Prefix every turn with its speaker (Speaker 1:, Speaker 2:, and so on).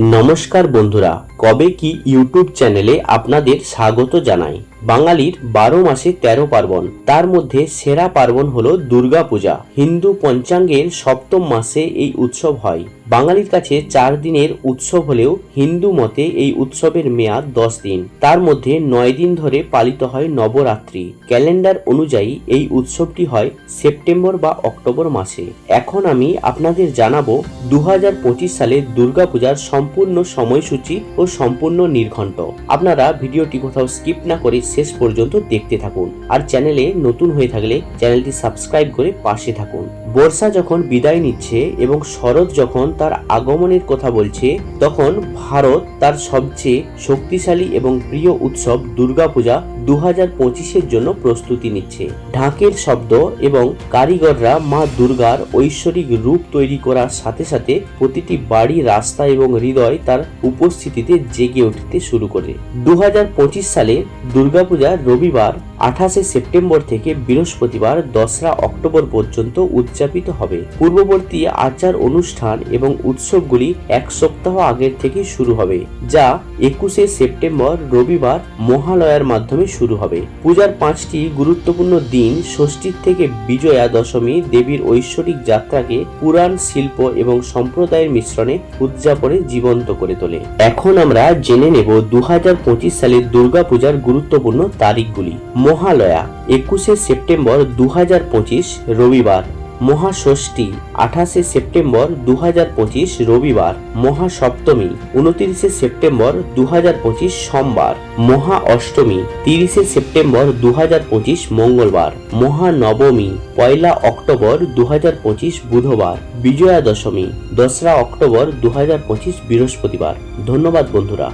Speaker 1: নমস্কার বন্ধুরা। কবে কি ইউটিউব চ্যানেলে আপনাদের স্বাগত জানাই। বাঙালির বারো মাসে তেরো পার্বণ। তার মধ্যে সেরা পার্বণ হলো দুর্গাপূজা। হিন্দু পঞ্চাঙ্গের সপ্তম মাসে এই উৎসব হয়। বাঙালির কাছে চার দিনের উৎসব হলেও হিন্দু মতে এই উৎসবের মেয়াদ দশ দিন। তার মধ্যে নয় দিন ধরে পালিত হয় নবরাত্রি। ক্যালেন্ডার অনুযায়ী এই উৎসবটি হয় সেপ্টেম্বর বা অক্টোবর মাসে। এখন আমি আপনাদের জানাব দু সালে দুর্গাপূজার সম্পূর্ণ সময়সূচি ও সম্পূর্ণ নির্ঘণ্ট। আপনারা ভিডিওটি কোথাও স্কিপ না করে শেষ পর্যন্ত দেখতে থাকুন। আর চ্যানেলে নতুন হয়ে থাকলে চ্যানেলটি সাবস্ক্রাইব করে পাশে থাকুন। বর্ষা যখন বিদায় নিচ্ছে এবং শরৎ যখন তার আগমনের কথা বলছে, তখন ভারত তার সবচেয়ে শক্তিশালী এবং প্রিয় উৎসব দুর্গাপূজা দু হাজার পঁচিশের জন্য প্রস্তুতি নিচ্ছে। ঢাকের শব্দ এবং কারিগররা মা দুর্গার ঐশ্বরিক রূপ তৈরি করার সাথে সাথে প্রতিটি বাড়ি, রাস্তা এবং হৃদয় তার উপস্থিতিতে জেগে উঠতে শুরু করে। দু হাজার পঁচিশ সালে দুর্গাপূজা রবিবার আঠাশে সেপ্টেম্বর থেকে বৃহস্পতিবার দশরা অক্টোবর পর্যন্ত উদযাপিত হবে। পূর্ববর্তী আচার অনুষ্ঠান এবং উৎসবগুলি এক সপ্তাহ আগের থেকে শুরু হবে, যা একুশে সেপ্টেম্বর রবিবার মহালয়ার মাধ্যমে শুরু হবে। পূজার পাঁচটি গুরুত্বপূর্ণ দিন ষষ্ঠীর থেকে বিজয়া দশমী দেবীর ঐশ্বরিক যাত্রাকে পুরাণ, শিল্প এবং সম্প্রদায়ের মিশ্রণে উদযাপনে জীবন্ত করে তোলে। এখন আমরা জেনে নেব দু হাজার পঁচিশ সালের দুর্গাপূজার গুরুত্বপূর্ণ তারিখগুলি। মহালয়া, একুশে সেপ্টেম্বর দু হাজার পঁচিশ রবিবার। মহাষষ্ঠী, আঠাশে সেপ্টেম্বর দুহাজার পঁচিশ রবিবার। মহাসপ্তমী, উনত্রিশে সেপ্টেম্বর দু হাজার পঁচিশ সোমবার। মহা অষ্টমী তিরিশে সেপ্টেম্বর দুহাজার পঁচিশ মঙ্গলবার। মহানবমী, পয়লা অক্টোবর দুহাজার পঁচিশ বুধবার। বিজয়া দশমী দসরা অক্টোবর দু হাজার পঁচিশ বৃহস্পতিবার। ধন্যবাদ বন্ধুরা।